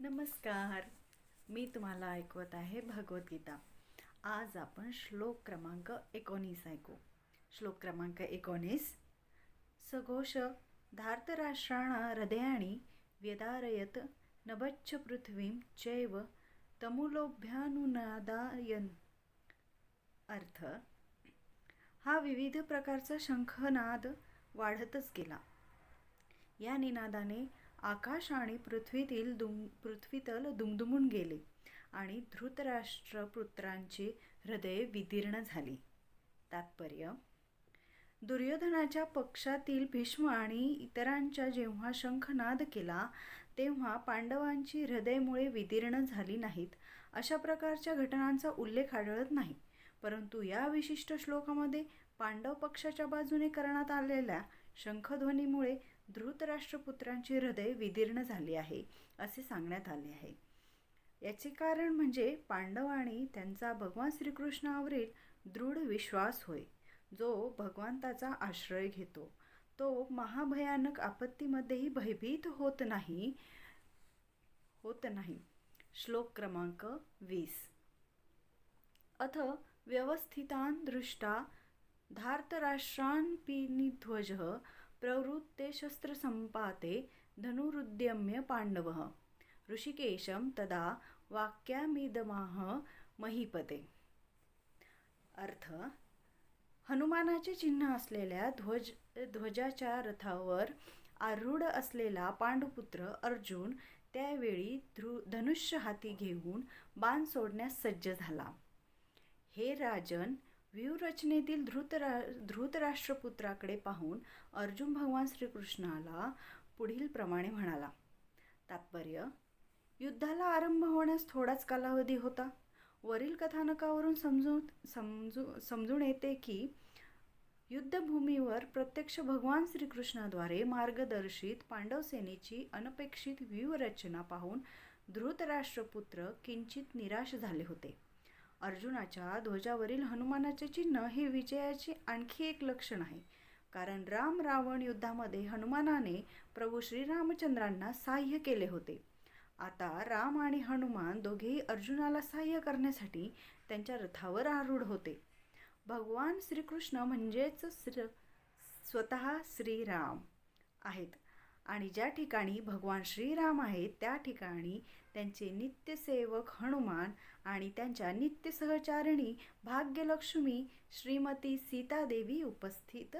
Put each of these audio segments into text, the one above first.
नमस्कार. मी तुम्हाला ऐकवत आहे भगवद्गीता. आज आपण श्लोक क्रमांक एकोणीस ऐकू. श्लोक क्रमांक एकोणीस. सघोष धार्तराष्ट्राण हृदयाणी व्यदारयत नभच्छ पृथ्वीं चैव तमुलोभ्यानुनादायन अर्थ हा विविध प्रकारचा शंखनाद वाढतच गेला. या निनादाने आकाश आणि पृथ्वीतील दुम पृथ्वीतल दुमदुमून गेले आणि धृतराष्ट्र पुत्रांची हृदये विदीर्ण झाली. तात्पर्य दुर्योधनाच्या पक्षातील भीष्म आणि इतरांच्या जेव्हा शंखनाद केला तेव्हा पांडवांची हृदयमुळे विदीर्ण झाली नाहीत अशा प्रकारच्या घटनांचा उल्लेख आढळत नाही. परंतु या विशिष्ट श्लोकामध्ये पांडव पक्षाच्या बाजूने करण्यात आलेल्या शंखध्वनीमुळे धृतराष्ट्रपुत्रांची हृदय विदीर्ण झाली आहे असे सांगण्यात आले आहे. याचे कारण म्हणजे पांडव आणि त्यांचा भगवान श्रीकृष्णावरील दृढ विश्वास होय जो भगवंताचा आश्रय घेतो. तो महाभयानक आपत्तीमध्येही भयभीत होत नाही होत नाही. श्लोक क्रमांक वीस. अथ व्यवस्थितान दृष्टा धार्तराष्ट्रांपिनिध्वज प्रवृत्ते शस्त्रसम्पाते धनुरुद्यम्य पांडवः ऋषिकेशं तदा वाक्यामिदमाह महीपते। अर्थ हनुमानाचे चिन्ह असलेल्या ध्वज ध्वजाच्या रथावर आरूढ असलेला पांडुपुत्र अर्जुन त्यावेळी धृ धनुष्य हाती घेऊन बाण सोडण्यास सज्ज झाला। हे राजन व्यूहरचनेतील धृतरा धृतराष्ट्रपुत्राकडे पाहून अर्जुन भगवान श्रीकृष्णाला पुढील प्रमाणे म्हणाला तात्पर्य युद्धाला आरंभ होण्यास थोडाच कालावधी होता. वरील कथानकावरून समजून समजू समजून येते की युद्धभूमीवर प्रत्यक्ष भगवान श्रीकृष्णाद्वारे मार्गदर्शित पांडवसेनेची अनपेक्षित व्यूहरचना पाहून धृतराष्ट्रपुत्र किंचित निराश झाले होते. अर्जुनाच्या ध्वजावरील हनुमानाचे चिन्ह हे विजयाचे आणखी एक लक्षण आहे. कारण राम रावण युद्धामध्ये हनुमानाने प्रभू श्रीरामचंद्रांना साह्य केले होते. आता राम आणि हनुमान दोघेही अर्जुनाला साह्य करण्यासाठी त्यांच्या रथावर आरूढ होते. भगवान श्रीकृष्ण म्हणजेच श्र स्वतः श्रीराम आहेत. आणि ज्या ठिकाणी भगवान श्रीराम आहेत त्या ठिकाणी त्यांचे नित्यसेवक हनुमान आणि त्यांच्या नित्य सहचारिणी भाग्यलक्ष्मी श्रीमती सीतादेवी उपस्थित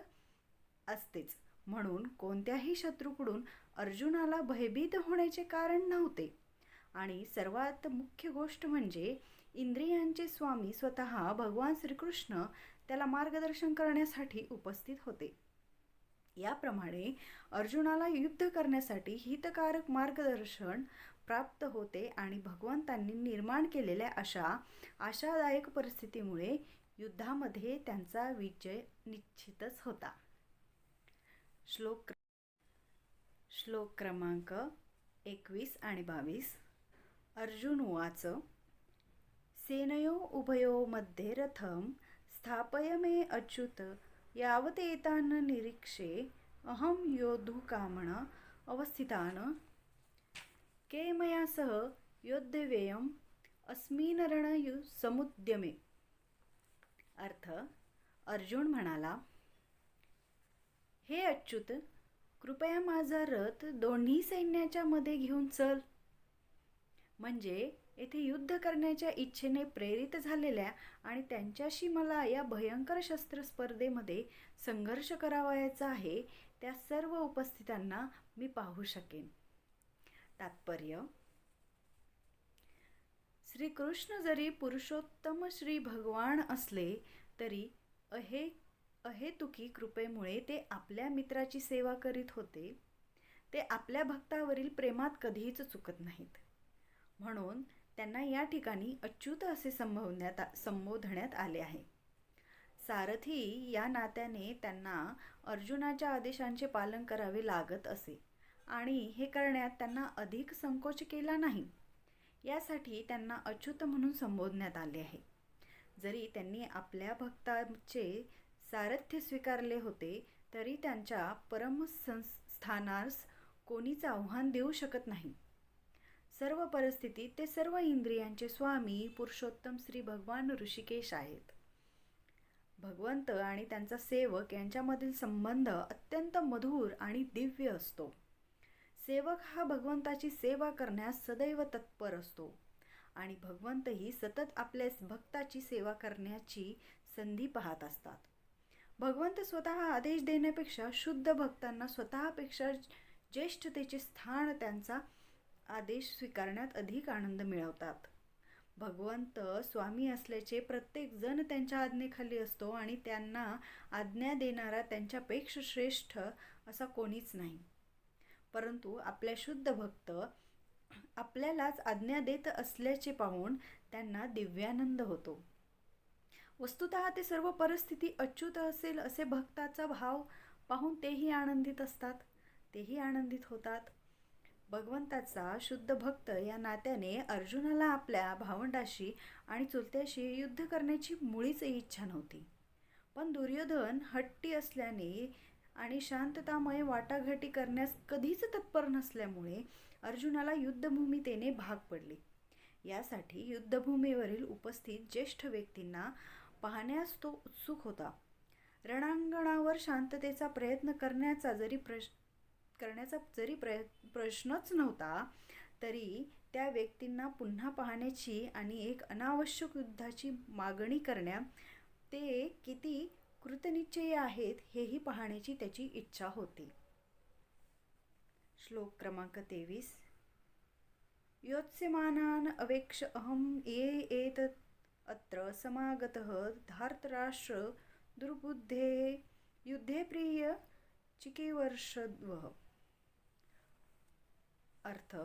असतेच. म्हणून कोणत्याही शत्रूकडून अर्जुनाला भयभीत होण्याचे कारण नव्हते. आणि सर्वात मुख्य गोष्ट म्हणजे इंद्रियांचे स्वामी स्वतः भगवान श्रीकृष्ण त्याला मार्गदर्शन करण्यासाठी उपस्थित होते. याप्रमाणे अर्जुनाला युद्ध करण्यासाठी हितकारक मार्गदर्शन प्राप्त होते आणि भगवंतांनी निर्माण केलेल्या अशा आशादायक परिस्थितीमुळे युद्धामध्ये त्यांचा विजय निश्चितच होता. श्लोक श्लोक क्रमांक एकवीस आणि बावीस. अर्जुन उवाच सेनयो उभयो मध्ये रथम स्थापय मे अच्युत यावत निरीक्षे अहम योद्धुकामण अवस्थितान के मया सह योद्धवेयम अस्मिन रणयु समुद्यमे. अर्थ अर्जुन म्हणाला हे अच्युत कृपया माझा रथ दोन्ही सैन्याच्या मध्ये घेऊन चल. म्हणजे येथे युद्ध करण्याच्या इच्छेने प्रेरित झालेल्या आणि त्यांच्याशी मला या भयंकर शस्त्र स्पर्धेमध्ये संघर्ष करावायचा आहे त्या सर्व उपस्थितांना मी पाहू शकेन. तात्पर्य. श्रीकृष्ण जरी पुरुषोत्तम श्री भगवान असले तरी अहे अहेतुकी कृपेमुळे ते आपल्या मित्राची सेवा करीत होते. ते आपल्या भक्तावरील प्रेमात कधीच चुकत नाहीत. म्हणून त्यांना या ठिकाणी अच्युत असे संबोधण्यात संबोधण्यात आले आहे. सारथी या नात्याने त्यांना अर्जुनाच्या आदेशांचे पालन करावे लागत असे. आणि हे करण्यात त्यांना अधिक संकोच केला नाही. यासाठी त्यांना अच्युत म्हणून संबोधण्यात आले आहे. जरी त्यांनी आपल्या भक्तांचे सारथ्य स्वीकारले होते तरी त्यांच्या परमसंस्थानास कोणीच आव्हान देऊ शकत नाही. सर्व परिस्थितीत ते सर्व इंद्रियांचे स्वामी पुरुषोत्तम श्री भगवान ऋषिकेश आहेत. भगवंत आणि त्यांचा सेवक यांच्यामधील संबंध अत्यंत मधुर आणि दिव्य असतो. सेवक हा भगवंताची सेवा करण्यास सदैव तत्पर असतो. आणि भगवंतही सतत आपल्या भक्ताची सेवा करण्याची संधी पाहत असतात. भगवंत स्वतः आदेश देण्यापेक्षा शुद्ध भक्तांना स्वतःपेक्षा ज्येष्ठतेचे स्थान त्यांचा आदेश स्वीकारण्यात अधिक आनंद मिळवतात. भगवंत स्वामी असल्याचे प्रत्येक जण त्यांच्या आज्ञेखाली असतो आणि त्यांना आज्ञा देणारा त्यांच्यापेक्षा श्रेष्ठ असा कोणीच नाही. परंतु आपल्या शुद्ध भक्त आपल्यालाच आज्ञा देत असल्याचे पाहून त्यांना दिव्यानंद होतो. वस्तुत ते सर्व परिस्थिती अच्युत असेल असे भक्ताचा भाव पाहून तेही आनंदित असतात. तेही आनंदित होतात. भगवंताचा शुद्ध भक्त या नात्याने अर्जुनाला आपल्या भावंडाशी आणि चुलत्याशी युद्ध करण्याची मुळीच इच्छा नव्हती. पण दुर्योधन हट्टी असल्याने आणि शांततामय वाटाघाटी करण्यास कधीच तत्पर नसल्यामुळे अर्जुनाला युद्धभूमितेने भाग पडले. यासाठी युद्धभूमीवरील उपस्थित ज्येष्ठ व्यक्तींना पाहण्यास तो उत्सुक होता. रणांगणावर शांततेचा प्रयत्न करण्याचा जरी प्रश करण्याचा जरी प्रय प्रश्नच नव्हता तरी त्या व्यक्तींना पुन्हा पाहण्याची आणि एक अनावश्यक युद्धाची मागणी करण्या ते किती कृतनिश्चयी आहेत हेही पाहण्याची त्याची इच्छा होती. श्लोक क्रमांक तेवीस. योत्स्यमानान अवेक्ष अहम ये एतत् अत्र समागतः धार्तराष्ट्र दुर्बुद्धे युद्धे प्रिय चिकीवर्षद्वः. अर्थ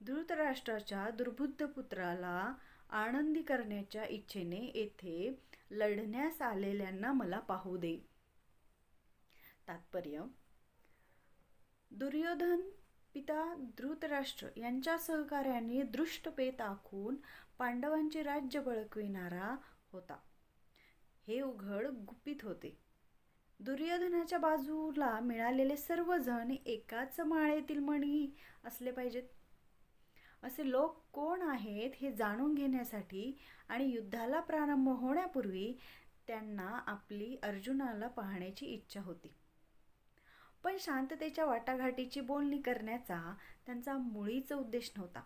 धृतराष्ट्राच्या दुर्बुद्ध पुत्राला आनंदी करण्याच्या इच्छेने येथे लढण्यास आलेल्यांना मला पाहू दे. तात्पर्य दुर्योधन पिता धृतराष्ट्र यांच्या सहकार्याने दृष्टपेत आखून पांडवांचे राज्य बळकविणारा होता. हे उघड गुपित होते. दुर्योधनाच्या बाजूला मिळालेले सर्वजण एकाच माळेतील मणी असले पाहिजेत. असे लोक कोण आहेत हे जाणून घेण्यासाठी आणि युद्धाला प्रारंभ होण्यापूर्वी त्यांना आपली अर्जुनाला पाहण्याची इच्छा होती. पण शांततेच्या वाटाघाटीची बोलणी करण्याचा त्यांचा मुळीच उद्देश नव्हता.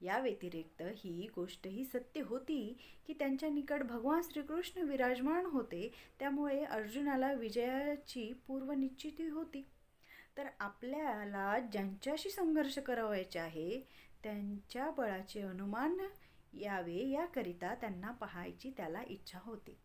या व्यतिरिक्त ही गोष्टही सत्य होती की त्यांच्या निकट भगवान श्रीकृष्ण विराजमान होते त्यामुळे अर्जुनाला विजयाची पूर्वनिश्चिती होती. तर आपल्याला ज्यांच्याशी संघर्ष करावायचे आहे त्यांच्या बळाचे अनुमान यावे याकरिता त्यांना पाहायची त्याला इच्छा होती.